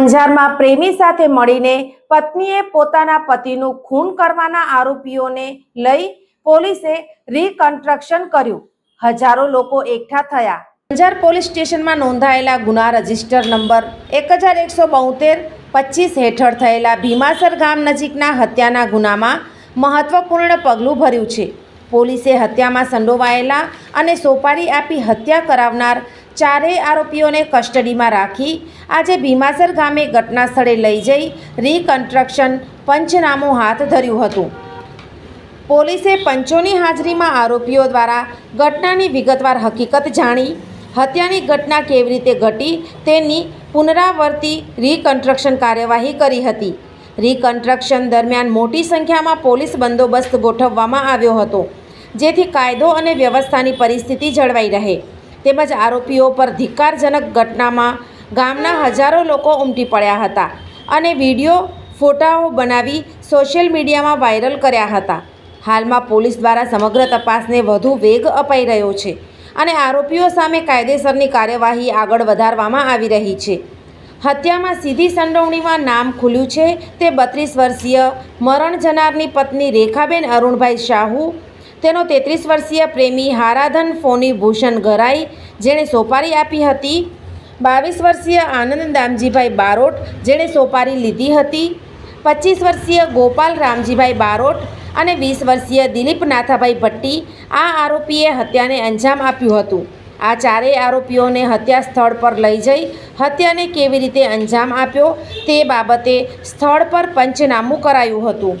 અંજારમાં પ્રેમી સાથે મળીને પત્નીએ પોતાના પતિનું ખૂન કરવાના આરોપીઓને લઈ પોલીસે રીકન્સ્ટ્રક્શન કર્યું. હજારો લોકો એકઠા થયા. અંજાર પોલીસ સ્ટેશનમાં નોંધાયેલા ગુના રજિસ્ટર નંબર એક હજાર એકસો બોતેર પચીસ હેઠળ થયેલા ભીમાસર ગામ નજીકના હત્યાના ગુનામાં મહત્વપૂર્ણ પગલું ભર્યું છે. પોલીસે હત્યામાં સંડોવાયેલા અને સોપારી આપી હત્યા કરાવનાર ચારેય આરોપીઓને કસ્ટડીમાં રાખી આજે ભીમાસર ગામે ઘટના સ્થળે લઈ જઈ રીકન્સ્ટ્રક્શન પંચનામું હાથ ધર્યું હતું. પોલીસે પંચોની હાજરીમાં આરોપીઓ દ્વારા ઘટનાની વિગતવાર હકીકત જાણી, હત્યાની ઘટના કેવી રીતે ઘટી તેની પુનરાવર્તી રીકન્સ્ટ્રક્શન કાર્યવાહી કરી હતી. રીકન્સ્ટ્રક્શન દરમિયાન મોટી સંખ્યામાં પોલીસ બંદોબસ્ત ગોઠવવામાં આવ્યો હતો, જેથી કાયદો અને વ્યવસ્થાની પરિસ્થિતિ જળવાઈ રહે. તેમજ આરોપીઓ પર ધિક્કારજનક ઘટનામાં ગામના હજારો લોકો ઉમટી પડ્યા હતા અને વીડિયો, ફોટાઓ બનાવી સોશિયલ મીડિયામાં વાયરલ કર્યા હતા. હાલમાં પોલીસ દ્વારા સમગ્ર તપાસને વધુ વેગ અપાઈ રહ્યો છે અને આરોપીઓ સામે કાયદેસરની કાર્યવાહી આગળ વધારવામાં આવી રહી છે. હત્યામાં સીધી સંડોવણીમાં નામ ખુલ્યું છે તે બત્રીસ વર્ષીય મરણ જનારની પત્ની રેખાબેન અરુણભાઈ શાહુ તેનો તેત્રીસ વર્ષીય પ્રેમી હારાધન ફોની ભૂષણ ગરાઈ જેણે સોપારી આપી હતી. બાવીસ વર્ષીય આનંદ દામજીભાઈ બારોટ જેણે સોપારી લીધી હતી. પચીસ વર્ષીય ગોપાલ રામજીભાઈ બારોટ અને વીસ વર્ષીય દિલીપ નાથાભાઈ ભટ્ટી આ આરોપીએ હત્યાને અંજામ આપ્યું હતું. આ ચારેય આરોપીઓને હત્યા સ્થળ પર લઈ જઈ હત્યાને કેવી રીતે અંજામ આપ્યો તે બાબતે સ્થળ પર પંચનામું કરાયું હતું.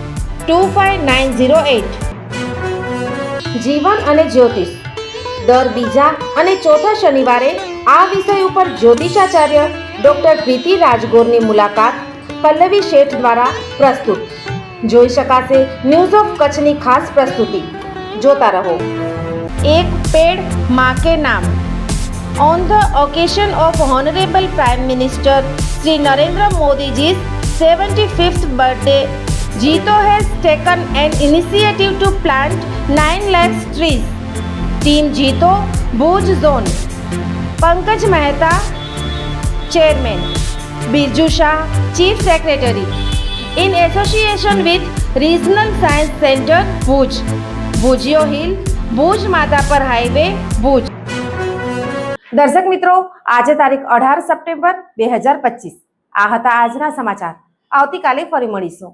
two five nine zero eight. જીવન અને જ્યોતિષ. દર બીજા અને ચોથા શનિવારે આ વિષય ઉપર જ્યોતિષાચાર્ય ડૉક્ટર પ્રીતિ રાજગોરની મુલાકાત પલ્લવી શેઠ દ્વારા પ્રસ્તુત. જોઈ શકાશે ન્યૂઝ ઓફ કચ્છની ખાસ પ્રસ્તુતિ. જોતા રહો. એક પેડમાં કે નામ. On the occasion of Honorable Prime Minister Sri Narendra Modi's 75th birthday, JITO has taken an initiative to plant 9 lakhs trees. Team Jito, Bhuj Zone. Pankaj Mehta, chairman Birju Shah chief secretary in association with regional science centre Bhuj Bhujiyo hill Bhuj Madhapar highway Bhuj દર્શક મિત્રો આજે તારીખ અઢાર September બે હજાર પચીસ. આ હતા આજના સમાચાર. આવતીકાલે ફરી મળીશું.